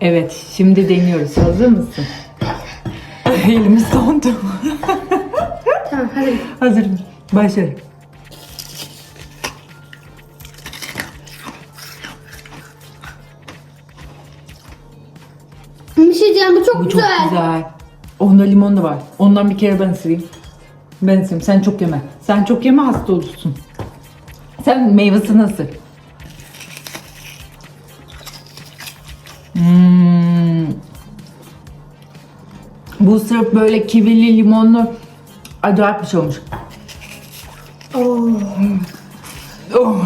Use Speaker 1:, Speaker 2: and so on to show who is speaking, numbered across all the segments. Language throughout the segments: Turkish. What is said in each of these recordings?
Speaker 1: Evet, şimdi deniyoruz. Hazır mısın? Elimiz dondu.
Speaker 2: Tamam hadi.
Speaker 1: Hazırım. Başarı.
Speaker 2: Bir şey diyeceğim bu çok
Speaker 1: Bu çok
Speaker 2: güzel.
Speaker 1: güzel. Onda limon da var. Ondan bir kere ben ısırayım. Ben ısırayım. Sen çok yeme. Sen çok yeme hasta olursun. Sen meyvesini ısır. Bu sırf böyle kivili limonlu acayip bir şey olmuş.
Speaker 2: Oo.
Speaker 1: Oh.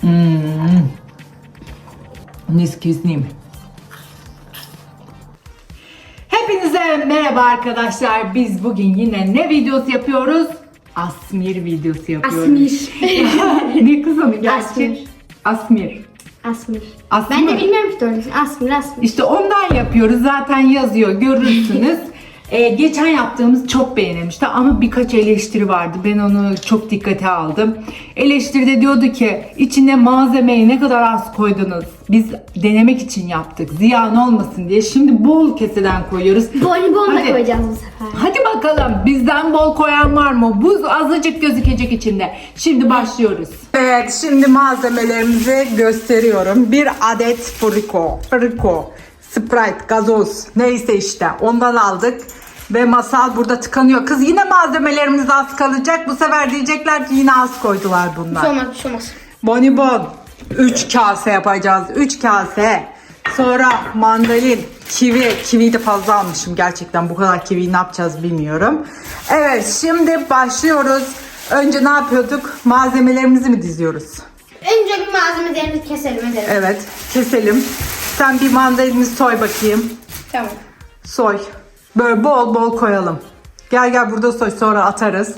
Speaker 1: Hmm. Kesneyim. Hepinize merhaba arkadaşlar. Biz bugün yine ne videosu yapıyoruz? Asmir videosu yapıyoruz.
Speaker 2: Asmir.
Speaker 1: ne kızım gerçi?
Speaker 2: Asmir.
Speaker 1: Asmir.
Speaker 2: Asmir.
Speaker 1: Asmir.
Speaker 2: Ben de bilmiyorum ki doğrusu. Asmir Asmir.
Speaker 1: İşte ondan yapıyoruz. Zaten yazıyor. Görürsünüz. Ee, geçen yaptığımız çok beğenilmişti ama birkaç eleştiri vardı. Ben onu çok dikkate aldım. Eleştiride diyordu ki içine malzemeyi ne kadar az koydunuz. Biz denemek için yaptık. Ziyan olmasın diye. Şimdi bol keseden koyuyoruz.
Speaker 2: Bonibon da
Speaker 1: Hadi.
Speaker 2: koyacağız bu sefer.
Speaker 1: Hadi bakalım bizden bol koyan var mı? Buz azıcık gözükecek içinde. Şimdi başlıyoruz. Evet şimdi malzemelerimizi gösteriyorum. Bir adet Frico, Frico, Sprite, gazoz neyse işte ondan aldık. Ve masal burada tıkanıyor. Kız yine malzemelerimiz az kalacak. Bu sefer diyecekler ki yine az koydular
Speaker 2: Bir
Speaker 1: bunlar.
Speaker 2: şey olmaz bir şey olmaz.
Speaker 1: Bonibon. 3 kase yapacağız. 3 kase. Sonra mandalin, kivi. Kiviyi de fazla almışım gerçekten. Bu kadar kiviyi ne yapacağız bilmiyorum. Evet şimdi başlıyoruz. Önce ne yapıyorduk? Malzemelerimizi mi diziyoruz?
Speaker 2: Önce bir malzemelerimizi keselim edelim.
Speaker 1: Evet keselim. Sen bir mandalini soy bakayım.
Speaker 2: Tamam.
Speaker 1: Soy. Böyle bol bol koyalım. Gel gel burada soy sonra atarız.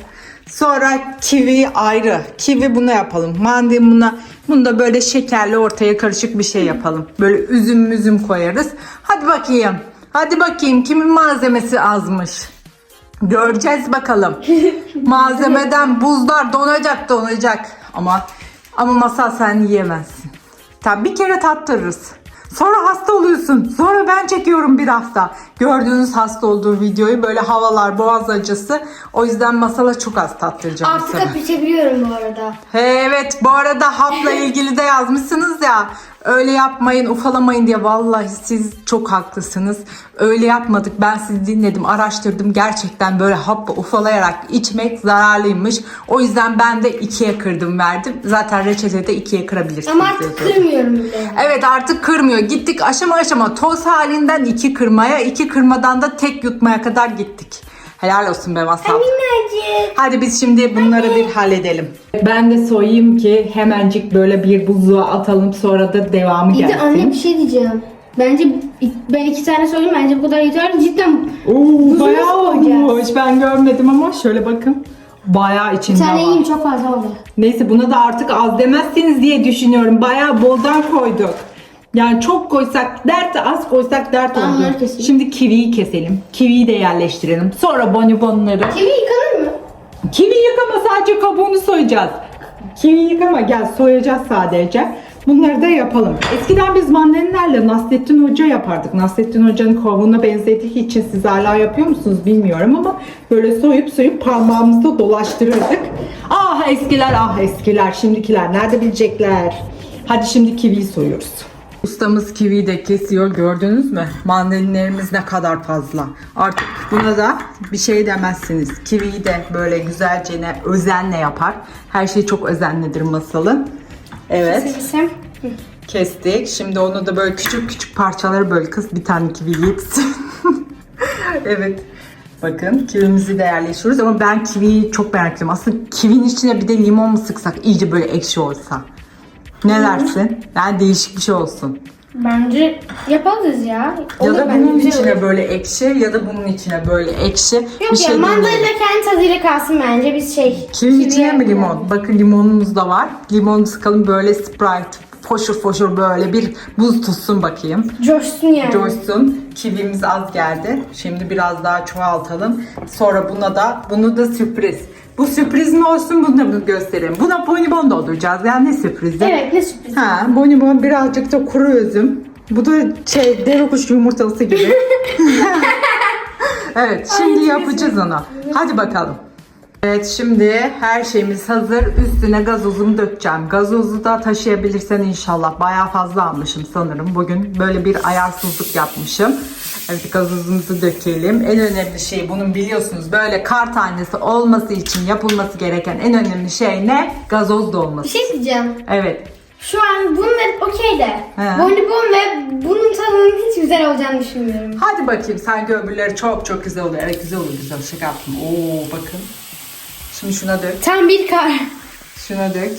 Speaker 1: Sonra kivi ayrı. Kivi buna yapalım. Mandalina buna. Bunu da böyle şekerli ortaya karışık bir şey yapalım. Böyle üzüm müzüm koyarız. Hadi bakayım. Hadi bakayım kimin malzemesi azmış. Göreceğiz bakalım. Malzemeden buzlar donacak donacak. Ama ama masal sen yiyemezsin. Tabii bir kere tattırırız. Sonra hasta oluyorsun. Sonra ben çekiyorum bir hafta. Gördüğünüz hasta olduğu videoyu böyle havalar boğaz acısı. O yüzden masala çok az tattıracağım
Speaker 2: Artık
Speaker 1: sana.
Speaker 2: öpüşebiliyorum bu arada.
Speaker 1: Evet bu arada hapla ilgili de yazmışsınız ya. Öyle yapmayın ufalamayın diye. Vallahi siz çok haklısınız. Öyle yapmadık. Ben sizi dinledim araştırdım. Gerçekten böyle hap ufalayarak içmek zararlıymış. O yüzden ben de ikiye kırdım verdim. Zaten reçetede ikiye kırabilirsiniz.
Speaker 2: Ama artık
Speaker 1: yazıyor.
Speaker 2: kırmıyorum bile.
Speaker 1: Evet artık kırmıyor. Gittik aşama aşama toz halinden iki kırmaya, iki kırmadan da tek yutmaya kadar gittik. Helal olsun be Masal.
Speaker 2: Minnacık.
Speaker 1: Hadi biz şimdi bunları bir halledelim. Ben de soyayım ki hemencik böyle bir buzluğa atalım sonra da devamı
Speaker 2: İyi de
Speaker 1: gelsin.
Speaker 2: anne bir şey diyeceğim. Bence ben iki tane soydum bence bu kadar yeter. Cidden
Speaker 1: Oo,
Speaker 2: Buzu
Speaker 1: bayağı
Speaker 2: koyacağız?
Speaker 1: olmuş. Ben görmedim ama şöyle bakın. Bayağı
Speaker 2: bir
Speaker 1: içinde
Speaker 2: tane
Speaker 1: var.
Speaker 2: yiyeyim çok fazla oldu.
Speaker 1: Neyse buna da artık az demezsiniz diye düşünüyorum. Bayağı boldan koyduk. Yani çok koysak dert, az koysak dert
Speaker 2: Ben
Speaker 1: oldu.
Speaker 2: keseyim.
Speaker 1: Şimdi kiviyi keselim. Kiviyi de yerleştirelim. Sonra bonibonları.
Speaker 2: Kivi yıkanır mı?
Speaker 1: Kivi yıkama sadece kabuğunu soyacağız. Kivi yıkama gel soyacağız sadece. Bunları da yapalım. Eskiden biz mandalinalarla Nasrettin Hoca yapardık. Nasrettin Hoca'nın kabuğuna benzediği için siz hala yapıyor musunuz bilmiyorum ama böyle soyup soyup parmağımızda dolaştırırdık. Ah eskiler ah eskiler şimdikiler nerede bilecekler. Hadi şimdi kiviyi soyuyoruz. Ustamız kiviyi de kesiyor gördünüz mü? Mandalinlerimiz ne kadar fazla. Artık buna da bir şey demezsiniz. Kiviyi de böyle güzelce ne özenle yapar. Her şey çok özenlidir masalın. Evet
Speaker 2: Kesem.
Speaker 1: kestik. Şimdi onu da böyle küçük küçük parçalara böl kız bir tane kivi yetsin. evet. Bakın kivimizi de yerleştiriyoruz ama ben kiviyi çok merak ediyorum. Aslında kivinin içine bir de limon mu sıksak iyice böyle ekşi olsa. Ne dersin? Yani değişik bir şey olsun.
Speaker 2: Bence yaparız ya.
Speaker 1: Ya da bunun içine
Speaker 2: olur.
Speaker 1: böyle ekşi ya da bunun içine böyle ekşi
Speaker 2: Yok
Speaker 1: bir
Speaker 2: ya
Speaker 1: şey
Speaker 2: mandalina kendi tadıyla kalsın bence biz şey. Kivi
Speaker 1: içine mi limon? Bakın limonumuz da var. Limonu sıkalım böyle Sprite foşur foşur böyle bir buz tutsun bakayım.
Speaker 2: Coşsun yani.
Speaker 1: Coşsun. Kivimiz az geldi. Şimdi biraz daha çoğaltalım. Sonra buna da bunu da sürpriz. Bu sürpriz mi olsun bunu da mı göstereyim. Buna bonibon dolduracağız. Yani ne sürprizi?
Speaker 2: Evet ne sürpriz.
Speaker 1: Ha, bonibon birazcık da kuru üzüm. Bu da şey deve kuşu yumurtası gibi. evet şimdi
Speaker 2: Ay,
Speaker 1: yapacağız onu. Hadi bakalım. Evet şimdi her şeyimiz hazır. Üstüne gazozumu dökeceğim. Gazozu da taşıyabilirsen inşallah. Bayağı fazla almışım sanırım. Bugün böyle bir ayarsızlık yapmışım. Evet gazozumuzu dökelim. En önemli şey bunun biliyorsunuz böyle kar tanesi olması için yapılması gereken en önemli şey ne? Gazoz
Speaker 2: Bir
Speaker 1: dolması.
Speaker 2: şey diyeceğim.
Speaker 1: Evet.
Speaker 2: Şu an bunlar okey de.
Speaker 1: He.
Speaker 2: Bonibon ve bunun tadının hiç güzel olacağını düşünmüyorum.
Speaker 1: Hadi bakayım sanki öbürleri çok çok güzel oluyor. Evet güzel oluyor güzel. Şaka yaptım. Oo bakın. Şimdi şuna dök.
Speaker 2: Tam bir kar.
Speaker 1: Şuna dök.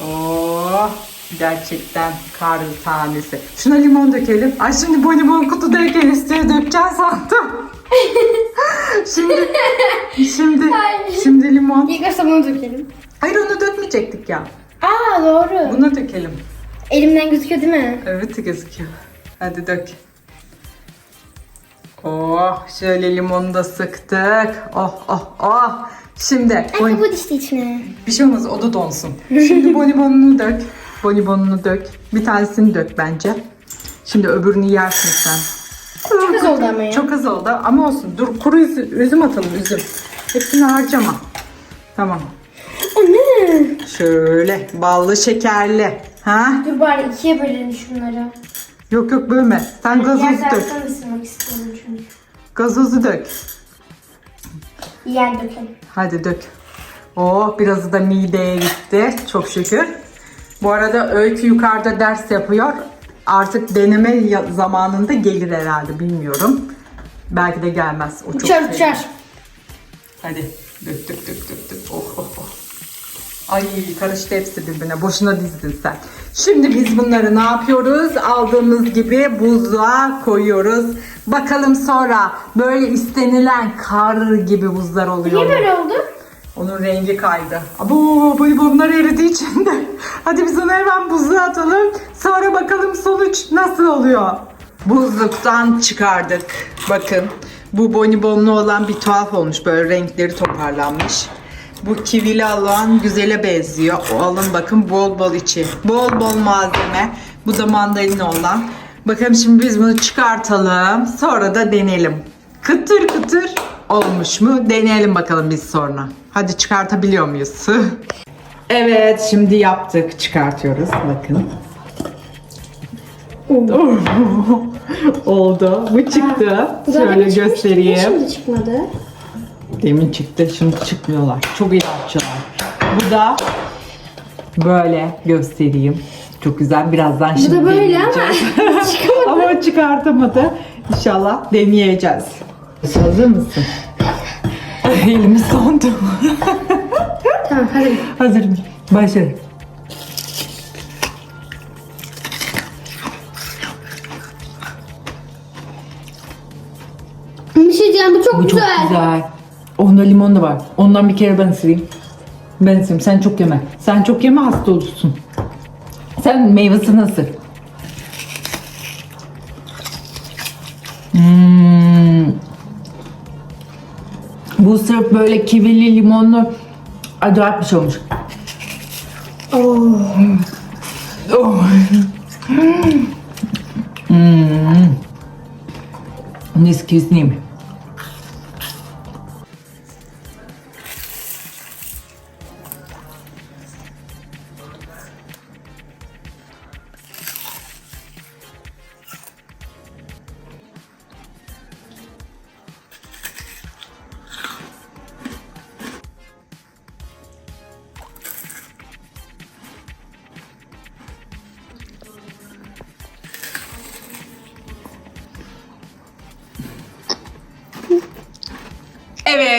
Speaker 1: Oo gerçekten kar tanesi. Şuna limon dökelim. Ay şimdi bu limon kutudayken üstüne dökeceğim sandım. şimdi şimdi
Speaker 2: Hayır.
Speaker 1: şimdi limon.
Speaker 2: İlk başta bunu dökelim.
Speaker 1: Hayır onu dökmeyecektik ya.
Speaker 2: Aa doğru.
Speaker 1: Bunu dökelim.
Speaker 2: Elimden gözüküyor değil mi?
Speaker 1: Evet gözüküyor. Hadi dök. Oh şöyle limonu da sıktık. Oh oh oh. Şimdi
Speaker 2: Ay kabuğu düştü içine.
Speaker 1: bir şey olmaz o da donsun. Şimdi bonibonunu dök. Bonibonunu dök. Bir tanesini dök bence. Şimdi öbürünü yersin sen.
Speaker 2: Çok az oldu ama ya.
Speaker 1: Çok az oldu ama olsun. Dur kuru üzüm, üzüm atalım üzüm. Hepsini harcama. Tamam.
Speaker 2: O ne?
Speaker 1: Şöyle ballı şekerli. Ha?
Speaker 2: Dur bari ikiye bölelim şunları.
Speaker 1: Yok yok bölme. Sen gazozu dök.
Speaker 2: taraftan ısırmak istiyorum çünkü.
Speaker 1: Gazozu dök.
Speaker 2: Yer dökelim.
Speaker 1: Hadi dök. Oh birazı da mideye gitti. Çok şükür. Bu arada Öykü yukarıda ders yapıyor. Artık deneme ya- zamanında gelir herhalde bilmiyorum. Belki de gelmez. O çok
Speaker 2: Uçar
Speaker 1: seviyor.
Speaker 2: uçar.
Speaker 1: Hadi dök dök dök dök dök. Oh oh oh. Ay karıştı hepsi birbirine. Boşuna dizdin sen. Şimdi biz bunları ne yapıyoruz? Aldığımız gibi buzluğa koyuyoruz. Bakalım sonra böyle istenilen kar gibi buzlar oluyor.
Speaker 2: Niye
Speaker 1: mu?
Speaker 2: böyle oldu?
Speaker 1: Onun rengi kaydı. Abo bunlar eridiği için de. Hadi biz onu hemen buzluğa atalım. Sonra bakalım sonuç nasıl oluyor. Buzluktan çıkardık. Bakın bu bonibonlu olan bir tuhaf olmuş. Böyle renkleri toparlanmış. Bu kivili olan güzele benziyor. Alın bakın bol bol içi. Bol bol malzeme. Bu da mandalina olan. Bakalım şimdi biz bunu çıkartalım. Sonra da deneyelim. Kıtır kıtır olmuş mu? Deneyelim bakalım biz sonra. Hadi çıkartabiliyor muyuz? evet şimdi yaptık. Çıkartıyoruz. Bakın. Oldu. Bu çıktı. Şöyle göstereyim.
Speaker 2: Şimdi çıkmadı.
Speaker 1: Demin çıktı. Şimdi çıkmıyorlar. Çok inatçılar. Bu da böyle göstereyim. Çok güzel. Birazdan
Speaker 2: Bu
Speaker 1: şimdi
Speaker 2: da böyle ama
Speaker 1: deneyeceğiz. Ama çıkartamadı. İnşallah deneyeceğiz. Hazır mısın? Elimiz dondu.
Speaker 2: Tamam hadi.
Speaker 1: Hazırım. Başla.
Speaker 2: Bir şey diyeceğim bu çok
Speaker 1: Bu çok
Speaker 2: güzel.
Speaker 1: güzel. Onda limon da var. Ondan bir kere ben ısırayım. Ben ısırayım. Sen çok yeme. Sen çok yeme hasta olursun. Sen meyvesini ısır. Hmm. Bu sırf böyle kivili limonlu acayip bir şey olmuş.
Speaker 2: Oo.
Speaker 1: Oh. Hmm. Excuse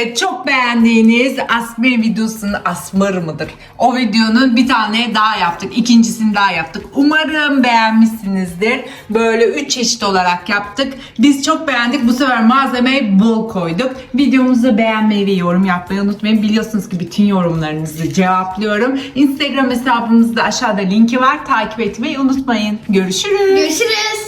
Speaker 1: Evet çok beğendiğiniz Asmir videosunun Asmır mıdır? O videonun bir tane daha yaptık. ikincisini daha yaptık. Umarım beğenmişsinizdir. Böyle üç çeşit olarak yaptık. Biz çok beğendik. Bu sefer malzemeyi bol koyduk. Videomuzu beğenmeyi ve yorum yapmayı unutmayın. Biliyorsunuz ki bütün yorumlarınızı cevaplıyorum. Instagram hesabımızda aşağıda linki var. Takip etmeyi unutmayın. Görüşürüz.
Speaker 2: Görüşürüz.